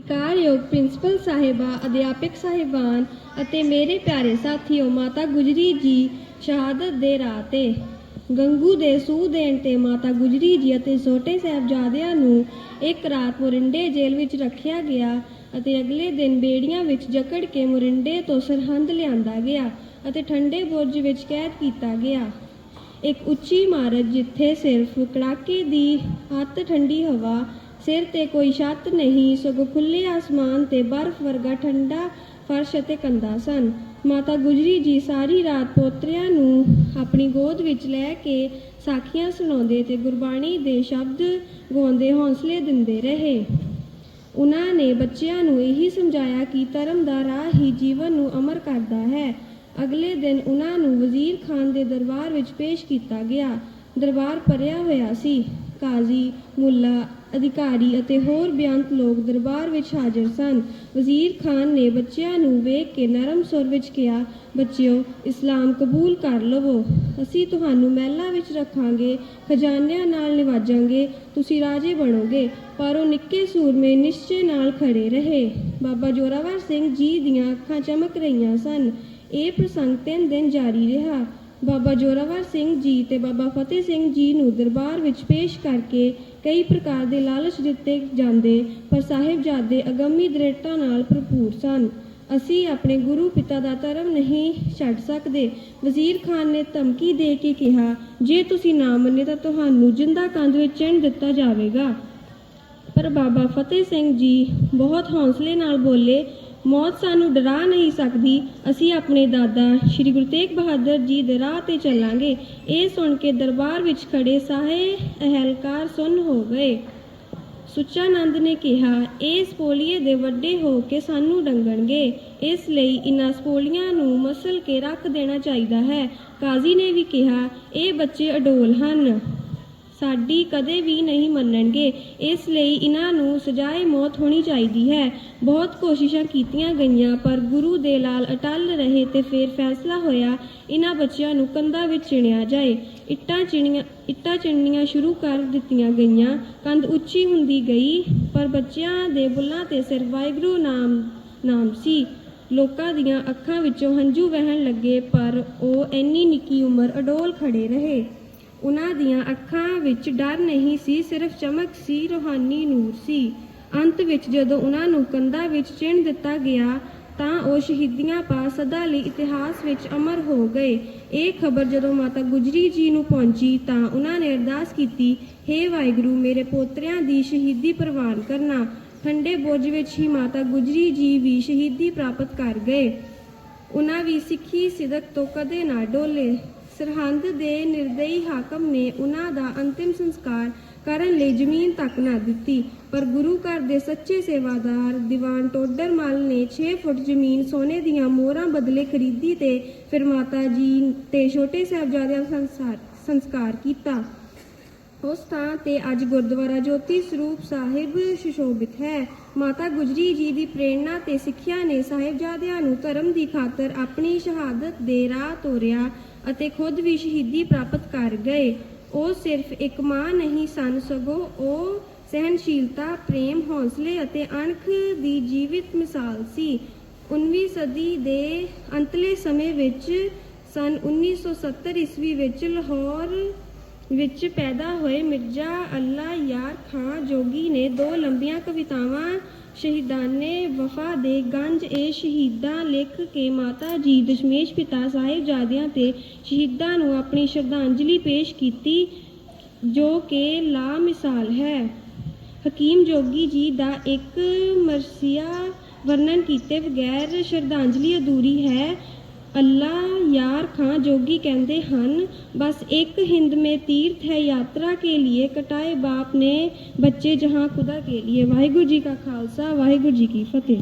ਕਾਰਯੋਗ principal ਸਾਹਿਬਾ, ਅਧਿਆਪਕ ਸਾਹਿਬਾਨ ਅਤੇ ਮੇਰੇ ਪਿਆਰੇ ਸਾਥੀਓ, ਮਾਤਾ ਗੁਜਰੀ ਜੀ ਸ਼ਹਾਦਤ ਦੇ ਰਾਹ ਤੇ। ਗੰਗੂ ਦੇ ਸੂਹ ਦੇਣ ਤੇ ਮਾਤਾ ਗੁਜਰੀ ਜੀ ਅਤੇ ਛੋਟੇ ਸਾਹਿਬਜ਼ਾਦਿਆਂ ਨੂੰ ਇੱਕ ਰਾਤ ਮੋਰਿੰਡੇ ਜੇਲ੍ਹ ਵਿੱਚ ਰੱਖਿਆ ਗਿਆ ਅਤੇ ਅਗਲੇ ਦਿਨ ਬੇੜੀਆਂ ਵਿੱਚ ਜਕੜ ਕੇ ਮੋਰਿੰਡੇ ਤੋਂ ਸਰਹੰਦ ਲਿਆਂਦਾ ਗਿਆ ਅਤੇ ਠੰਡੇ ਬੁਰਜ ਵਿੱਚ ਕੈਦ ਕੀਤਾ ਗਿਆ। ਇੱਕ ਉੱਚੀ ਇਮਾਰਤ ਜਿੱਥੇ ਸਿਰਫ ਕੜਾਕੇ ਦੀ ਹੱਤ ਠੰਡੀ ਹਵਾ ਸਿਰ ਤੇ ਕੋਈ ਛੱਤ ਨਹੀਂ, ਸਗੋਂ ਖੁੱਲੇ ਆਸਮਾਨ ਤੇ ਬਰਫ਼ ਵਰਗਾ ਠੰਡਾ ਫਰਸ਼ ਅਤੇ ਕੰਧਾਂ ਸਨ। ਮਾਤਾ ਗੁਜਰੀ ਜੀ ਸਾਰੀ ਰਾਤ ਪੋਤਰਿਆਂ ਨੂੰ ਆਪਣੀ ਗੋਦ ਵਿੱਚ ਲੈ ਕੇ ਸਾਖੀਆਂ ਸੁਣਾਉਂਦੇ ਤੇ ਗੁਰਬਾਣੀ ਦੇ ਸ਼ਬਦ ਗਾਉਂਦੇ ਹੌਸਲੇ ਦਿੰਦੇ ਰਹੇ। ਉਹਨਾਂ ਨੇ ਬੱਚਿਆਂ ਨੂੰ ਇਹੀ ਸਮਝਾਇਆ ਕਿ ਧਰਮ ਦਾ ਰਾਹ ਹੀ ਜੀਵਨ ਨੂੰ ਅਮਰ ਕਰਦਾ ਹੈ। ਅਗਲੇ ਦਿਨ ਉਹਨਾਂ ਨੂੰ ਵਜ਼ੀਰ ਖਾਨ ਦੇ ਦਰਬਾਰ ਵਿੱਚ ਪੇਸ਼ ਕੀਤਾ ਗਿਆ। ਦਰਬਾਰ ਭਰਿਆ ਹੋਇਆ ਸੀ। ਕਾਜ਼ੀ ਮੁੱਲਾ ਅਧਿਕਾਰੀ ਅਤੇ ਹੋਰ ਬਿਆੰਤ ਲੋਕ ਦਰਬਾਰ ਵਿੱਚ ਹਾਜ਼ਰ ਸਨ। ਵਜ਼ੀਰ ਖਾਨ ਨੇ ਬੱਚਿਆਂ ਨੂੰ ਵੇਖ ਕੇ ਨਰਮ ਸੁਰ ਵਿੱਚ ਕਿਹਾ, ਬੱਚਿਓ, ਇਸਲਾਮ ਕਬੂਲ ਕਰ ਲਵੋ। ਅਸੀਂ ਤੁਹਾਨੂੰ ਮਹਿਲਾਂ ਵਿੱਚ ਰੱਖਾਂਗੇ, ਖਜ਼ਾਨਿਆਂ ਨਾਲ ਨਿਵਾਜਾਂਗੇ, ਤੁਸੀਂ ਰਾਜੇ ਬਣੋਗੇ, ਪਰ ਉਹ ਨਿੱਕੇ ਸੂਰਮੇ ਨਿਸ਼ਚੇ ਨਾਲ ਖੜੇ ਰਹੇ। ਬਾਬਾ ਜੋਰਾਵਰ ਸਿੰਘ ਜੀ ਦੀਆਂ ਅੱਖਾਂ ਚਮਕ ਰਹੀਆਂ ਸਨ। ਇਹ ਪ੍ਰਸੰਗ ਤਿੰਨ ਦਿਨ ਜਾਰੀ ਰਿਹਾ। ਬਾਬਾ ਜੋਰਾਵਰ ਸਿੰਘ ਜੀ ਤੇ ਬਾਬਾ ਫਤਿਹ ਸਿੰਘ ਜੀ ਨੂੰ ਦਰਬਾਰ ਵਿੱਚ ਪੇਸ਼ ਕਰਕੇ ਕਈ ਪ੍ਰਕਾਰ ਦੇ ਲਾਲਚ ਦਿੱਤੇ ਜਾਂਦੇ, ਪਰ ਸਾਹਿਬਜ਼ਾਦੇ ਅਗੰਮੀ ਦ੍ਰਿੜਤਾ ਨਾਲ ਭਰਪੂਰ ਸਨ। ਅਸੀਂ ਆਪਣੇ ਗੁਰੂ ਪਿਤਾ ਦਾ ਧਰਮ ਨਹੀਂ ਛੱਡ ਸਕਦੇ। ਵਜ਼ੀਰ ਖਾਨ ਨੇ ਧਮਕੀ ਦੇ ਕੇ ਕਿਹਾ, ਜੇ ਤੁਸੀਂ ਨਾ ਮੰਨੇ ਤਾਂ ਤੁਹਾਨੂੰ ਜਿੰਦਾ ਕੰਧ ਵਿੱਚ ਚਿਣ ਦਿੱਤਾ ਜਾਵੇਗਾ। ਪਰ ਬਾਬਾ ਫਤਿਹ ਸਿੰਘ ਜੀ ਬਹੁਤ ਹੌਸਲੇ ਨਾਲ ਬੋਲੇ ਮੌਤ ਸਾਨੂੰ ਡਰਾ ਨਹੀਂ ਸਕਦੀ। ਅਸੀਂ ਆਪਣੇ ਦਾਦਾ ਸ੍ਰੀ ਗੁਰੂ ਤੇਗ ਬਹਾਦਰ ਜੀ ਦੇ ਰਾਹ ਤੇ ਚੱਲਾਂਗੇ। ਇਹ ਸੁਣ ਕੇ ਦਰਬਾਰ ਵਿੱਚ ਖੜੇ ਸਾਹੇ ਅਹਿਲਕਾਰ ਸੁੰਨ ਹੋ ਗਏ। ਸੁੱਚਾਨੰਦ ਨੇ ਕਿਹਾ ਇਹ ਸਪੋਲੀਏ ਦੇ ਵੱਡੇ ਹੋ ਕੇ ਸਾਨੂੰ ਡੰਗਣਗੇ। ਇਸ ਲਈ ਇਨ੍ਹਾਂ ਸਪੋਲੀਆਂ ਨੂੰ ਮਸਲ ਕੇ ਰੱਖ ਦੇਣਾ ਚਾਹੀਦਾ ਹੈ। ਕਾਜ਼ੀ ਨੇ ਵੀ ਕਿਹਾ, ਇਹ ਬੱਚੇ ਅਡੋਲ ਹਨ। ਸਾਡੀ ਕਦੇ ਵੀ ਨਹੀਂ ਮੰਨਣਗੇ। ਇਸ ਲਈ ਇਹਨਾਂ ਨੂੰ ਸਜ਼ਾਏ ਮੌਤ ਹੋਣੀ ਚਾਹੀਦੀ ਹੈ। ਬਹੁਤ ਕੋਸ਼ਿਸ਼ਾਂ ਕੀਤੀਆਂ ਗਈਆਂ, ਪਰ ਗੁਰੂ ਦੇ ਲਾਲ ਅਟਲ ਰਹੇ ਤੇ ਫਿਰ ਫੈਸਲਾ ਹੋਇਆ ਇਹਨਾਂ ਬੱਚਿਆਂ ਨੂੰ ਕੰਧਾਂ ਵਿੱਚ ਚਿਣਿਆ ਜਾਏ। ਇੱਟਾਂ ਚਿਣੀਆਂ, ਇੱਟਾਂ ਚਿਣਨੀਆਂ ਸ਼ੁਰੂ ਕਰ ਦਿੱਤੀਆਂ ਗਈਆਂ। ਕੰਧ ਉੱਚੀ ਹੁੰਦੀ ਗਈ, ਪਰ ਬੱਚਿਆਂ ਦੇ ਬੁੱਲਾਂ ਤੇ ਸਿਰ ਵਾਹਿਗੁਰੂ ਨਾਮ ਨਾਮ ਸੀ। ਲੋਕਾਂ ਦੀਆਂ ਅੱਖਾਂ ਵਿੱਚੋਂ ਹੰਝੂ ਵਹਿਣ ਲੱਗੇ, ਪਰ ਉਹ ਇੰਨੀ ਨਿੱਕੀ ਉਮਰ ਅਡੋਲ ਖੜੇ ਰਹੇ। ਉਹਨਾਂ ਦੀਆਂ ਅੱਖਾਂ ਵਿੱਚ ਡਰ ਨਹੀਂ ਸੀ, ਸਿਰਫ ਚਮਕ ਸੀ, ਰੋਹਾਨੀ ਨੂਰ ਸੀ। ਅੰਤ ਵਿੱਚ ਜਦੋਂ ਉਹਨਾਂ ਨੂੰ ਕੰਧਾਂ ਵਿੱਚ ਚਿਣ ਦਿੱਤਾ ਗਿਆ, ਤਾਂ ਉਹ ਸ਼ਹੀਦੀਆਂ ਪਾ ਸਦਾ ਲਈ ਇਤਿਹਾਸ ਵਿੱਚ ਅਮਰ ਹੋ ਗਏ। ਇਹ ਖਬਰ ਜਦੋਂ ਮਾਤਾ ਗੁਜਰੀ ਜੀ ਨੂੰ ਪਹੁੰਚੀ, ਤਾਂ ਉਹਨਾਂ ਨੇ ਅਰਦਾਸ ਕੀਤੀ हे ਵਾਹਿਗੁਰੂ, ਮੇਰੇ ਪੋਤਰਿਆਂ ਦੀ ਸ਼ਹੀਦੀ ਪ੍ਰਵਾਨ ਕਰਨਾ। ਠੰਡੇ ਬੋਝ ਵਿੱਚ ਹੀ ਮਾਤਾ ਗੁਜਰੀ ਜੀ ਵੀ ਸ਼ਹੀਦੀ ਪ੍ਰਾਪਤ ਕਰ ਗਏ। ਉਹਨਾਂ ਵੀ ਸਿੱਖੀ ਸਿਦਕ ਤੋਂ ਕਦੇ ਨਾ ਡੋਲੇ। ਸਰਹੰਦ ਦੇ ਨਿਰਦਈ ਹਾਕਮ ਨੇ ਉਹਨਾਂ ਦਾ ਅੰਤਿਮ ਸੰਸਕਾਰ ਕਰਨ ਲਈ ਜ਼ਮੀਨ ਤੱਕ ਨਾ ਦਿੱਤੀ, ਪਰ ਗੁਰੂ ਘਰ ਦੇ ਸੱਚੇ ਸੇਵਾਦਾਰ ਦੀਵਾਨ ਟੋਡਰਮਲ ਨੇ 6 ਫੁੱਟ ਜ਼ਮੀਨ ਸੋਨੇ ਦੀਆਂ ਮੋਹਰਾਂ ਬਦਲੇ ਖਰੀਦੀ ਤੇ ਫਿਰ ਮਾਤਾ ਜੀ ਤੇ ਛੋਟੇ ਸਾਹਿਬਜ਼ਾਦਿਆਂ ਦਾ ਸੰਸਾਰ ਸੰਸਕਾਰ ਕੀਤਾ। ਉਸ ਥਾਂ ਤੇ ਅੱਜ ਗੁਰਦੁਆਰਾ ਜੋਤੀ ਸਰੂਪ ਸਾਹਿਬ ਸੁਸ਼ੋਭਿਤ ਹੈ। ਮਾਤਾ ਗੁਜਰੀ ਜੀ ਦੀ ਪ੍ਰੇਰਣਾ ਤੇ ਸਿੱਖਿਆ ਨੇ ਸਾਹਿਬਜ਼ਾਦਿਆਂ ਨੂੰ ਧਰਮ ਦੀ ਖਾਤਰ ਆਪਣੀ ਸ਼ਹਾਦਤ ਦੇ ਰਾਹ ਤੋਰਿਆ ਅਤੇ ਖੁਦ ਵੀ ਸ਼ਹੀਦੀ ਪ੍ਰਾਪਤ ਕਰ ਗਏ। ਉਹ ਸਿਰਫ ਇੱਕ ਮਾਂ ਨਹੀਂ ਸਨ, ਸਗੋਂ ਉਹ ਸਹਿਨਸ਼ੀਲਤਾ ਪ੍ਰੇਮ, ਹੌਸਲੇ ਅਤੇ ਅਣਖ ਦੀ ਜੀਵਿਤ ਮਿਸਾਲ ਸੀ। 19ਵੀਂ ਸਦੀ ਦੇ ਅੰਤਲੇ ਸਮੇਂ ਵਿੱਚ, ਸਨ 1970 ਈਸਵੀ ਵਿੱਚ ਲਾਹੌਰ ਵਿੱਚ ਪੈਦਾ ਹੋਏ ਮਿਰਜ਼ਾ ਅੱਲਾ ਯਾਰ ਖਾਂ ਜੋਗੀ ਨੇ ਦੋ ਲੰਬੀਆਂ ਕਵਿਤਾਵਾਂ ਸ਼ਹੀਦਾਨੇ ਵਫਾ ਦੇ ਗੰਜ ਇਹ ਸ਼ਹੀਦਾਂ ਲਿਖ ਕੇ ਮਾਤਾ ਜੀ ਦਸ਼ਮੇਸ਼ ਪਿਤਾ ਸਾਹਿਬਜ਼ਾਦਿਆਂ ਤੇ ਸ਼ਹੀਦਾਂ ਨੂੰ ਆਪਣੀ ਸ਼ਰਧਾਂਜਲੀ ਪੇਸ਼ ਕੀਤੀ, ਜੋ ਕਿ ਲਾ ਮਿਸਾਲ ਹੈ। ਹਕੀਮ ਜੋਗੀ ਜੀ ਦਾ ਇੱਕ ਮਰਸੀਆ ਵਰਣਨ ਕੀਤੇ ਬਗੈਰ ਸ਼ਰਧਾਂਜਲੀ ਅਧੂਰੀ ਹੈ। ਅੱਲਾ यार खां जोगी कहते ਹਨ बस एक हिंद में तीर्थ है यात्रा के लिए कटाए बाप ने बच्चे जहां खुदा के लिए वाहिगुरु जी का खालसा वाहिगुरु जी की फतेह